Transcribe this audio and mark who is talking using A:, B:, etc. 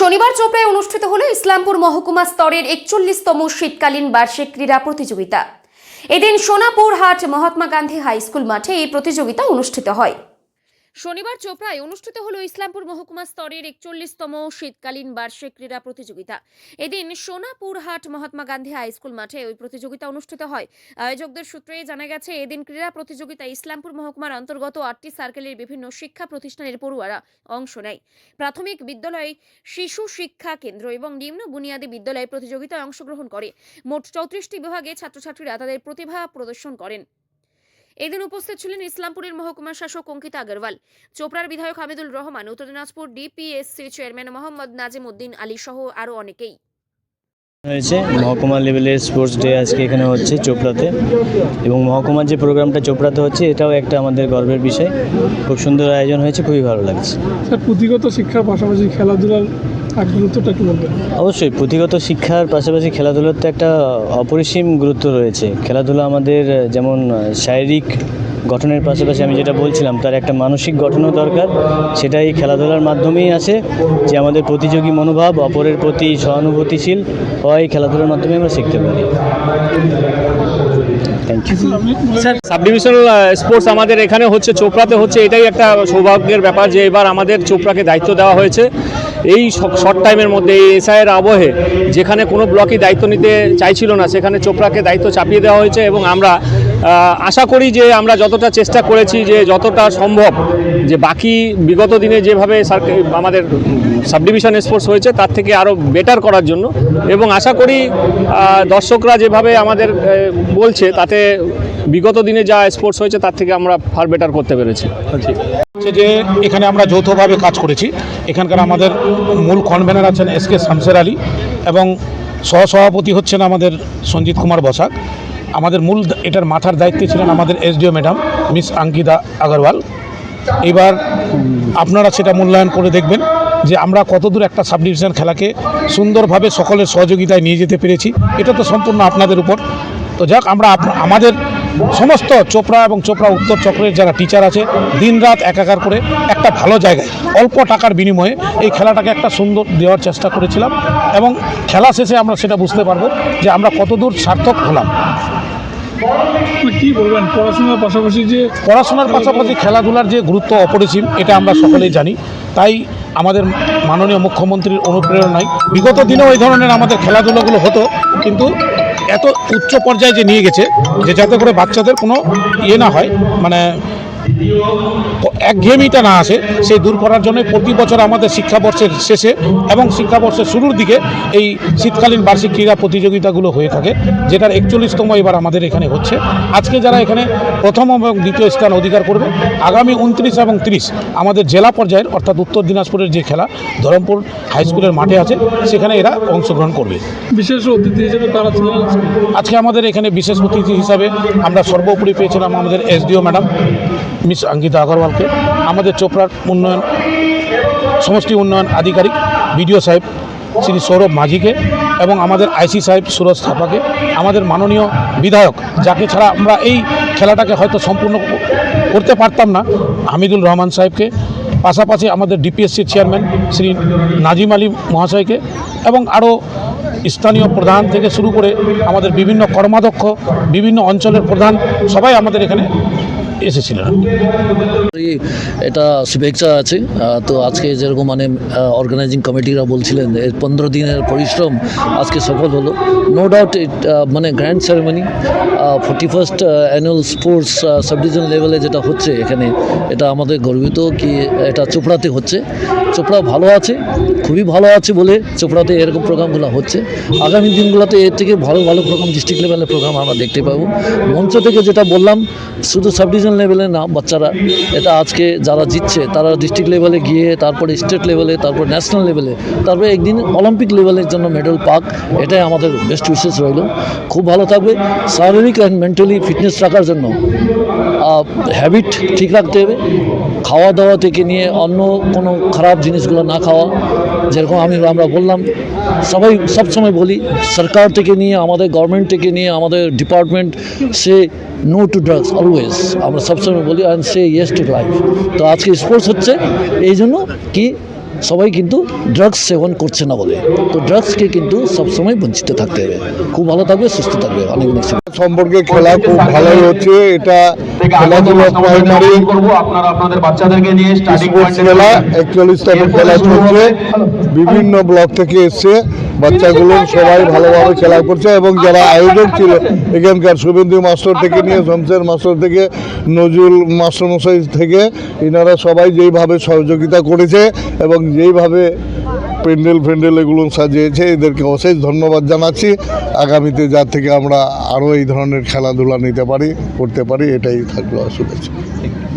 A: শনিবার চোপড়ায় অনুষ্ঠিত হল ইসলামপুর মহকুমা স্তরের একচল্লিশতম শীতকালীন বার্ষিক ক্রীড়া প্রতিযোগিতা এদিন সোনাপুর হাট মহাত্মা গান্ধী হাই স্কুল মাঠে এই প্রতিযোগিতা অনুষ্ঠিত হয় শনিবার চোপড়ায় অনুষ্ঠিত হল ইসলামপুর মহকুমা স্তরের একচল্লিশতম শীতকালীন বার্ষিক ক্রীড়া প্রতিযোগিতা এদিন সোনাপুরহাট মহাত্মা গান্ধী হাইস্কুল মাঠে ওই প্রতিযোগিতা অনুষ্ঠিত হয় আয়োজকদের সূত্রে জানা গেছে এদিন ক্রীড়া প্রতিযোগিতা ইসলামপুর মহকুমার অন্তর্গত আটটি সার্কেলের বিভিন্ন শিক্ষা প্রতিষ্ঠানের পড়ুয়ারা অংশ নেয় প্রাথমিক বিদ্যালয় শিশু শিক্ষা কেন্দ্র এবং নিম্ন বুনিয়াদী বিদ্যালয়ে প্রতিযোগিতায় অংশগ্রহণ করে মোট চৌত্রিশটি বিভাগে ছাত্রছাত্রীরা তাদের প্রতিভা প্রদর্শন করেন এদিন উপস্থিত ছিলেন ইসলামপুরের মহকুমা শাসক অঙ্কিত আগরওয়াল চোপড়ার বিধায়ক হামিদুল রহমান উত্তর দিনাজপুর ডিপিএসসি চেয়ারম্যান মোহাম্মদ নাজিম উদ্দিন আলী সহ আরও অনেকেই
B: হয়েছে মহকুমা লেভেলের স্পোর্টস ডে আজকে এখানে হচ্ছে চোপড়াতে এবং মহকুমার যে প্রোগ্রামটা চোপড়াতে হচ্ছে এটাও একটা আমাদের গর্বের বিষয় খুব সুন্দর আয়োজন হয়েছে খুবই ভালো লাগছে
C: স্যার পুঁথিগত শিক্ষার পাশাপাশি খেলাধুলার
B: অবশ্যই পুঁথিগত শিক্ষার পাশাপাশি খেলাধুলার তো একটা অপরিসীম গুরুত্ব রয়েছে খেলাধুলা আমাদের যেমন শারীরিক গঠনের পাশাপাশি আমি যেটা বলছিলাম তার একটা মানসিক গঠনও দরকার সেটা এই খেলাধুলার মাধ্যমেই আছে যে আমাদের প্রতিযোগী মনোভাব অপরের প্রতি সহানুভূতিশীল হয় খেলাধুলার মাধ্যমে আমরা শিখতে পারি
D: স্যার সাব ডিভিশনাল স্পোর্টস আমাদের এখানে হচ্ছে চোপড়াতে হচ্ছে এটাই একটা সৌভাগ্যের ব্যাপার যে এবার আমাদের চোপড়াকে দায়িত্ব দেওয়া হয়েছে এই শর্ট টাইমের মধ্যে এই এসআইয়ের আবহে যেখানে কোনো ব্লকই দায়িত্ব নিতে চাইছিল না সেখানে চোপড়াকে দায়িত্ব চাপিয়ে দেওয়া হয়েছে এবং আমরা আশা করি যে আমরা যতটা চেষ্টা করেছি যে যতটা সম্ভব যে বাকি বিগত দিনে যেভাবে আমাদের সাবডিভিশন স্পোর্টস হয়েছে তার থেকে আরও বেটার করার জন্য এবং আশা করি দর্শকরা যেভাবে আমাদের বলছে তাতে বিগত দিনে যা স্পোর্টস হয়েছে তার থেকে আমরা ফার বেটার করতে পেরেছি আচ্ছা। যে এখানে আমরা যৌথভাবে কাজ করেছি এখানকার আমাদের মূল কনভেনার আছেন এস কে শামসের আলী এবং সহসভাপতি হচ্ছেন আমাদের সঞ্জিত কুমার বসাক আমাদের মূল এটার মাথার দায়িত্বে ছিলেন আমাদের SDO madam miss Ankita Agarwal এবার আপনারা সেটা মূল্যায়ন করে দেখবেন যে আমরা কতদূর একটা সাব ডিভিশন খেলাকে সুন্দরভাবে সকলের সহযোগিতায় নিয়ে যেতে পেরেছি এটা তো সম্পূর্ণ আপনাদের উপর তো যাক আমরা আমাদের সমস্ত চোপড়া এবং চোপড়া উত্তর চক্রের যারা টিচার আছে দিন রাত একাকার করে একটা ভালো জায়গায় অল্প টাকার বিনিময়ে এই খেলাটাকে একটা সুন্দর দেওয়ার চেষ্টা করেছিলাম এবং খেলা শেষে আমরা সেটা বুঝতে পারবো যে আমরা কতদূর সার্থক হলাম
C: মানে কি বলবেন পড়াশোনার পাশাপাশি যে
D: পড়াশোনার পাশাপাশি খেলাধুলার যে গুরুত্ব অপরিসীম এটা আমরা সকলেই জানি তাই আমাদের মাননীয় মুখ্যমন্ত্রীর অনুপ্রেরণায় বিগত দিনেও এই ধরনের আমাদের খেলাধুলাগুলো হতো কিন্তু এত উচ্চ পর্যায়ে যে নিয়ে গেছে যে যাতে করে বাচ্চাদের কোনো ইয়ে না হয় মানে একঘেয়েমিটা না আসে সেই দূর করার জন্য প্রতি বছর আমাদের শিক্ষাবর্ষের শেষে এবং শিক্ষাবর্ষের শুরুর দিকে এই শীতকালীন বার্ষিক ক্রীড়া প্রতিযোগিতাগুলো হয়ে থাকে যেটার একচল্লিশতম এবার আমাদের এখানে হচ্ছে আজকে যারা এখানে প্রথম এবং দ্বিতীয় স্থান অধিকার করবে আগামী উনত্রিশ এবং ত্রিশ আমাদের জেলা পর্যায়ের অর্থাৎ উত্তর দিনাজপুরের যে খেলা ধরমপুর হাইস্কুলের মাঠে আছে সেখানে এরা অংশগ্রহণ করবে
C: বিশেষ অতিথি হিসেবে তারা
D: আজকে আমাদের এখানে বিশেষ অতিথি হিসাবে আমরা সর্বোপরি পেয়েছিলাম আমাদের এসডিও ম্যাডাম মিস অঙ্কিতা আগরওয়ালকে আমাদের চোপড়ার উন্নয়ন সমষ্টি উন্নয়ন আধিকারিক বিডিও সাহেব শ্রী সৌরভ মাঝিকে এবং আমাদের আইসি সাহেব সুরজ থাপাকে আমাদের মাননীয় বিধায়ক যাকে ছাড়া আমরা এই খেলাটাকে হয়তো সম্পূর্ণ করতে পারতাম না হামিদুল রহমান সাহেবকে পাশাপাশি আমাদের ডিপিএসসির চেয়ারম্যান শ্রী নাজিম আলী মহাশয়কে এবং আরও স্থানীয় প্রধান থেকে শুরু করে আমাদের বিভিন্ন কর্মাধ্যক্ষ বিভিন্ন অঞ্চলের প্রধান সবাই আমাদের এখানে এসেছিলেন
B: এটা শুভেচ্ছা আছে তো আজকে যেরকম মানে অর্গানাইজিং কমিটিরা বলছিলেন এর পনেরো দিনের পরিশ্রম আজকে সফল হলো নো ডাউট মানে grand ceremony forty first annual sports sub division লেভেলে যেটা হচ্ছে এখানে এটা আমাদের গর্বিত কি এটা চোপড়াতে হচ্ছে চোপড়া ভালো আছে খুবই ভালো আছে বলে চোপড়াতে এরকম প্রোগ্রামগুলো হচ্ছে আগামী দিনগুলোতে এর থেকে ভালো ভালো প্রোগ্রাম ডিস্ট্রিক্ট লেভেলের প্রোগ্রাম আমরা দেখতে পাবো মঞ্চ থেকে যেটা বললাম শুধু সাব ন্যাশনাল লেভেলে না বাচ্চারা এটা আজকে যারা জিতছে তারা ডিস্ট্রিক্ট লেভেলে গিয়ে তারপরে স্টেট লেভেলে তারপর ন্যাশনাল লেভেলে তারপরে একদিন অলিম্পিক লেভেলের জন্য মেডেল পাক এটাই আমাদের বেস্ট উইশেস রইল খুব ভালো থাকবে শারীরিক অ্যান্ড মেন্টালি ফিটনেস রাখার জন্য হ্যাবিট ঠিক রাখতে হবে খাওয়া দাওয়া থেকে নিয়ে অন্য কোনো খারাপ জিনিসগুলো না খাওয়া যেরকম আমি আমরা বললাম সবাই সবসময় বলি সরকার থেকে নিয়ে আমাদের গভর্নমেন্ট থেকে নিয়ে আমাদের department say no to drugs always আমরা সবসময় বলি and say yes to life তো আজকে স্পোর্টস হচ্ছে এই জন্য কি সবাই কিন্তু ড্রাগস সেবন করছে না বলে তো ড্রাগসকে কিন্তু সবসময় বঞ্চিত থাকতে হবে খুব ভালো থাকবে সুস্থ থাকবে অনেক অনেক
E: সম্পর্কে খেলা খুব ভালোই হচ্ছে এটা খেলাধুলা প্রাইমারি খেলা একচল্লিশ খেলা চলছে বিভিন্ন ব্লক থেকে এসছে বাচ্চাগুলো সবাই ভালোভাবে খেলা করছে এবং যারা আয়োজক ছিল এখানকার শুভেন্দু মাস্টার থেকে আচ্ছা। নিয়ে শমসের মাস্টার থেকে নজরুল মাস্টারমশাই থেকে এনারা সবাই যেইভাবে সহযোগিতা করেছে এবং যেইভাবে প্যান্ডেল ফ্যান্ডেল এগুলো সাজিয়েছে এদেরকে অশেষ ধন্যবাদ জানাচ্ছি আগামীতে যার থেকে আমরা আরও এই ধরনের খেলাধুলা নিতে পারি করতে পারি এটাই থাকলো অসুবিধা